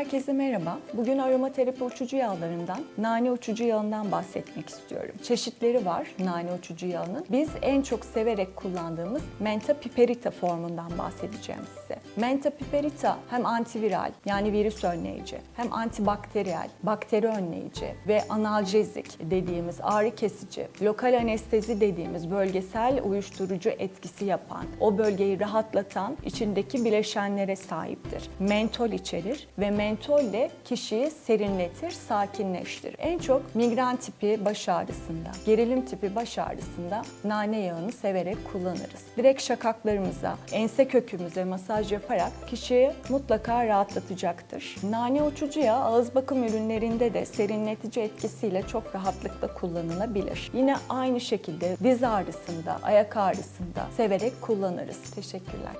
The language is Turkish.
Herkese merhaba. Bugün aromaterapi uçucu yağlarından, nane uçucu yağından bahsetmek istiyorum. Çeşitleri var nane uçucu yağının. Biz en çok severek kullandığımız Menta piperita formundan bahsedeceğim size. Menta piperita hem antiviral yani virüs önleyici, hem antibakteriyel, bakteri önleyici ve analjezik dediğimiz ağrı kesici, lokal anestezi dediğimiz bölgesel uyuşturucu etkisi yapan, o bölgeyi rahatlatan içindeki bileşenlere sahiptir. Mentol içerir ve mentol de kişiyi serinletir, sakinleştirir. En çok migren tipi baş ağrısında, gerilim tipi baş ağrısında nane yağını severek kullanırız. Direkt şakaklarımıza, ense kökümüze masaj yaparak kişiyi mutlaka rahatlatacaktır. Nane uçucu yağ ağız bakım ürünlerinde de serinletici etkisiyle çok rahatlıkla kullanılabilir. Yine aynı şekilde diz ağrısında, ayak ağrısında severek kullanırız. Teşekkürler.